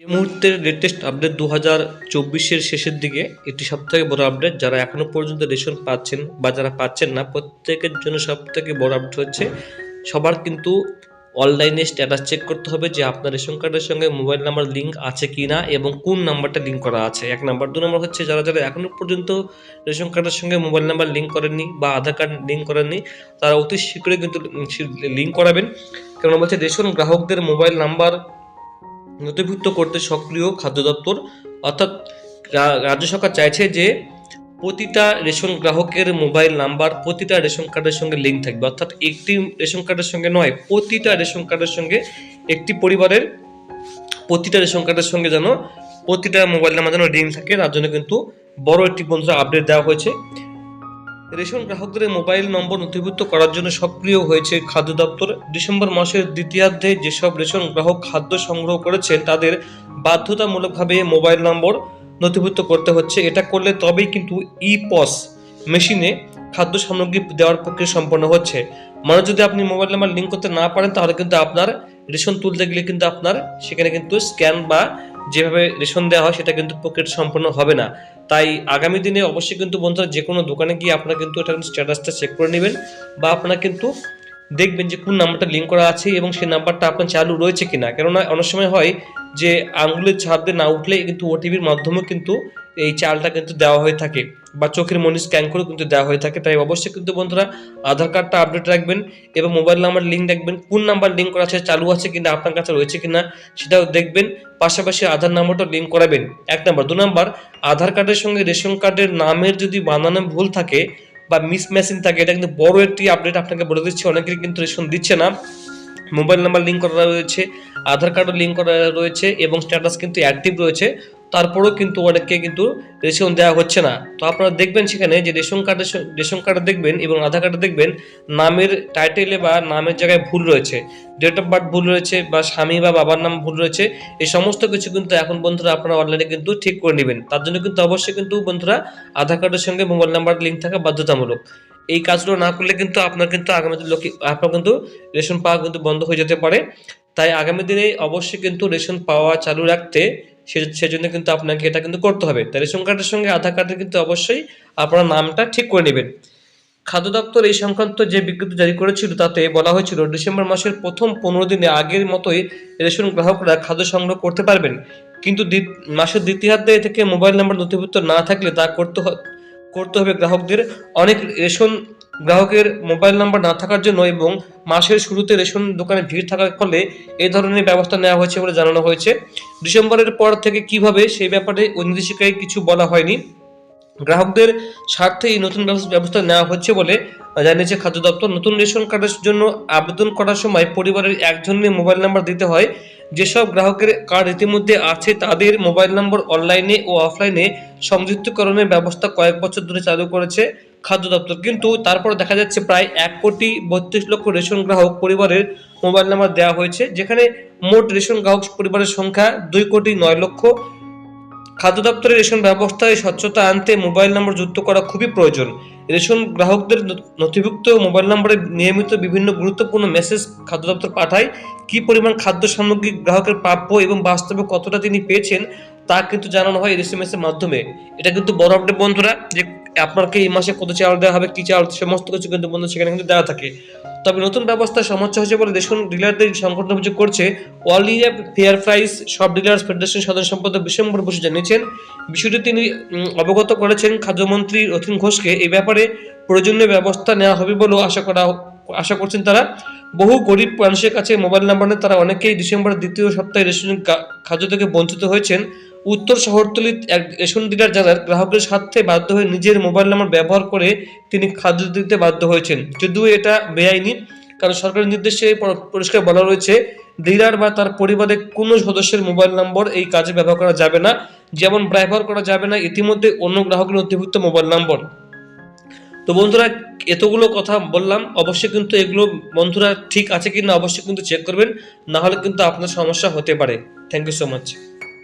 এই মুহূর্তের latest update দু হাজার চব্বিশের শেষের দিকে এটি সব থেকে বড় আপডেট যারা এখনও পর্যন্ত রেশন পাচ্ছেন বা যারা পাচ্ছেন না, প্রত্যেকের জন্য সব থেকে বড় আপডেট হচ্ছে সবার কিন্তু অনলাইনে স্ট্যাটাস চেক করতে হবে যে আপনার রেশন কার্ডের সঙ্গে মোবাইল নাম্বার লিঙ্ক আছে কি না এবং কোন নাম্বারটা লিঙ্ক করা আছে। এক নাম্বার দু নম্বর হচ্ছে যারা যারা এখনও পর্যন্ত রেশন কার্ডের সঙ্গে মোবাইল নাম্বার লিঙ্ক করেননি বা আধার কার্ড লিঙ্ক করেননি, তারা অতি শীঘ্রই কিন্তু লিঙ্ক করাবেন। কেননা বলছে রেশন গ্রাহকদের মোবাইল নাম্বার নথিভুক্ত করতে সক্রিয় খাদ্য দপ্তর, অর্থাৎ রাজ্য সরকার চাইছে যে প্রতিটা রেশন গ্রাহকের মোবাইল নাম্বার, প্রতিটা রেশন কার্ডের সঙ্গে লিঙ্ক থাকবে। অর্থাৎ একটি রেশন কার্ডের সঙ্গে নয়, প্রতিটা রেশন কার্ডের সঙ্গে একটি পরিবারের প্রতিটা রেশন কার্ডের সঙ্গে যেন প্রতিটা মোবাইল নাম্বার যেন লিঙ্ক থাকে, তার জন্য কিন্তু বড় একটি বন্ধুরা আপডেট দেওয়া হয়েছে। রেশন গ্রাহকদের মোবাইল নম্বর নথিভুক্ত করার জন্য সক্রিয় হয়েছে খাদ্য দপ্তর। ডিসেম্বর মাসের দ্বিতীয়ার্ধে যেসব রেশন গ্রাহক খাদ্য সংগ্রহ করেছেন, তাদের বাধ্যতামূলকভাবে মোবাইল নম্বর নথিভুক্ত করতে হচ্ছে। এটা করলে তবেই কিন্তু ই পস মেশিনে খাদ্য সামগ্রী দেওয়ার প্রক্রিয়া সম্পন্ন হচ্ছে। মানে যদি আপনি মোবাইল নাম্বার লিঙ্ক করতে না পারেন, তাহলে কিন্তু আপনার রেশন তুলতে গেলে কিন্তু আপনার সেখানে কিন্তু স্ক্যান বা যেভাবে রেশন দেওয়া হয় সেটা কিন্তু প্রক্রিয়া সম্পন্ন হবে না। তাই আগামী দিনে অবশ্যই কিন্তু বন্ধুরা যে কোনো দোকানে গিয়ে আপনারা কিন্তু এটা স্ট্যাটাসটা চেক করে নেবেন বা আপনারা কিন্তু দেখবেন যে কোন নাম্বারটা লিঙ্ক করা আছে এবং সেই নাম্বারটা আপনার চালু রয়েছে কিনা। কেননা অনেক সময় হয় যে আঙুলের ছাপ দিয়ে না উঠলে কিন্তু ওটিপির মাধ্যমে কিন্তু এই চালটা কিন্তু দেওয়া হয়ে থাকে। বা চোখের মনি স্ক্যান করেও কিন্তু দেওয়া হয়ে থাকে। তাই অবশ্যই কিন্তু বন্ধুরা আধার কার্ডটা আপডেট রাখবেন এবং মোবাইল নাম্বার লিঙ্ক রাখবেন কোন নাম্বার লিঙ্ক করা আছে, চালু আছে কিনা, আপনার কাছে রয়েছে কিনা, সেটাও দেখবেন। পাশাপাশি আধার নাম্বারটা লিঙ্ক করাবেন। এক নাম্বার দু নাম্বার আধার কার্ডের সঙ্গে রেশন কার্ডের নামের যদি বানানো ভুল থাকে বা মিস ম্যাচিং থাকে, এটা কিন্তু বড় একটি আপডেট আপনাকে বলে দিচ্ছি। অনেকেই কিন্তু রেশন দিচ্ছে না। মোবাইল নাম্বার লিঙ্ক করা রয়েছে, আধার কার্ডও লিঙ্ক করা রয়েছে এবং স্ট্যাটাস কিন্তু অ্যাক্টিভ রয়েছে। তারপরেও কিন্তু অনেককে কিন্তু রেশন দেওয়া হচ্ছে না। তো আপনারা দেখবেন সেখানে যে রেশন কার্ডের রেশন কার্ডে দেখবেন এবং আধার কার্ডে দেখবেন, নামের টাইটেলে বা নামের জায়গায় ভুল রয়েছে। ডেট অফ বার্থ ভুল রয়েছে বা স্বামী বা বাবার নাম ভুল রয়েছে। এই সমস্ত কিছু কিন্তু এখন বন্ধুরা আপনারা অনলাইনে কিন্তু ঠিক করে নেবেন। তার জন্য কিন্তু অবশ্যই কিন্তু বন্ধুরা আধার কার্ডের সঙ্গে মোবাইল নাম্বার লিঙ্ক থাকা বাধ্যতামূলক। এই কাজগুলো না করলে কিন্তু আপনার কিন্তু আগামী লোকে, আপনার কিন্তু রেশন পাওয়া কিন্তু বন্ধ হয়ে যেতে পারে। তাই আগামী দিনে অবশ্যই কিন্তু রেশন পাওয়া চালু রাখতে সেজন্য কিন্তু আপনাকে এটা কিন্তু করতে হবে। তাই রেশন কার্ডের সঙ্গে আধার কার্ডের কিন্তু অবশ্যই আপনার নামটা ঠিক করে নেবেন। খাদ্য দপ্তর এই সংক্রান্ত যে বিজ্ঞপ্তি জারি করেছিল, তাতে বলা হয়েছিল ডিসেম্বর মাসের প্রথম পনেরো দিনে আগের মতোই রেশন গ্রাহকরা খাদ্য সংগ্রহ করতে পারবেন। কিন্তু মাসের দ্বিতীয়ার্ধে থেকে মোবাইল নাম্বার নথিভুক্ত না থাকলে তা করতে করতে হবে গ্রাহকদের। অনেক রেশন গ্রাহকের মোবাইল নাম্বার না থাকার জন্য এবং মাসের শুরুতে রেশন দোকানে ভিড় থাকার ফলে এই ধরনের ব্যবস্থা নেওয়া হয়েছে বলে জানানো হয়েছে। ডিসেম্বরের পর থেকে কীভাবে সেই ব্যাপারে নির্দেশিকায় কিছু বলা হয়নি। গ্রাহকদের স্বার্থে এই নতুন ব্যবস্থা নেওয়া হচ্ছে বলে জানিয়েছে খাদ্য দপ্তর। নতুন রেশন কার্ডের জন্য আবেদন করার সময় পরিবারের একজনের মোবাইল নাম্বার দিতে হয়। যেসব গ্রাহকের কার্ড ইতিমধ্যে আছে, তাদের মোবাইল নম্বর অনলাইনে ও অফলাইনে সংযুক্তকরণের ব্যবস্থা কয়েক বছর ধরে চালু করেছে। খাদ্য দপ্তর। কিন্তু তারপর দেখা যাচ্ছে প্রায় এক কোটি বত্রিশ লক্ষ রেশন গ্রাহক পরিবারের মোবাইল নাম্বার দেওয়া হয়েছে, যেখানে মোট রেশন গ্রাহক পরিবারের সংখ্যা দুই কোটি নয় লক্ষ। খাদ্য দপ্তরের রেশন ব্যবস্থায় স্বচ্ছতা আনতে মোবাইল নম্বর যুক্ত করা খুবই প্রয়োজন। রেশন গ্রাহকদের নথিভুক্ত মোবাইল নম্বরে নিয়মিত বিভিন্ন গুরুত্বপূর্ণ মেসেজ খাদ্য দপ্তর পাঠায়। কী পরিমাণ খাদ্য সামগ্রী গ্রাহকের প্রাপ্য এবং বাস্তবে কতটা তিনি পেয়েছেন, তা কিন্তু জানানো হয় এস এম এর মাধ্যমে। এটা কিন্তু বড় আপডেট বন্ধুরা, যে আপনাকে এই মাসে কত চাল দেওয়া হবে, কি চাল, সমস্ত কিছু কিন্তু বন্ধু সেখানে কিন্তু দেওয়া থাকে। তবে নতুন ব্যবস্থায় সমস্যা হয়েছে বলে রেশন ডিলারদের সংগঠন অভিযোগ করছে all India fair price shop dealers federation সাধারণ সম্পাদক বিশ্বম্বর বসু জানিয়েছেন। বিষয়টি তিনি অবগত করেছেন খাদ্যমন্ত্রী রথিন ঘোষকে। এই ব্যাপারে প্রয়োজনীয় ব্যবস্থা নেওয়া হবে বলেও আশা করা, আশা করছেন তারা। বহু গরিব মানুষের কাছে মোবাইল নাম্বার নেই তারা অনেকেই ডিসেম্বরের দ্বিতীয় সপ্তাহে রেশন খাদ্য থেকে বঞ্চিত হয়েছেন। উত্তর শহরতলির এক রেশন ডিলার জানার গ্রাহকের স্বার্থে বাধ্য হয়ে নিজের মোবাইল নাম্বার ব্যবহার করে তিনি খাদ্য দিতে বাধ্য হয়েছেন। যদিও এটা বেআইনি, কারণ সরকারের নির্দেশে পরিষ্কার বলা রয়েছে, ডিলার বা তার পরিবারের কোনো সদস্যের মোবাইল নম্বর এই কাজে ব্যবহার করা যাবে না, যেমন ব্যবহার করা যাবে না, ইতিমধ্যে অন্য গ্রাহকের নথিভুক্ত মোবাইল নম্বর। তো বন্ধুরা, এতগুলো কথা বললাম, অবশ্যই কিন্তু এগুলো বন্ধুরা ঠিক আছে কি না অবশ্যই কিন্তু চেক করবেন না হলে কিন্তু আপনার সমস্যা হতে পারে। Thank you so much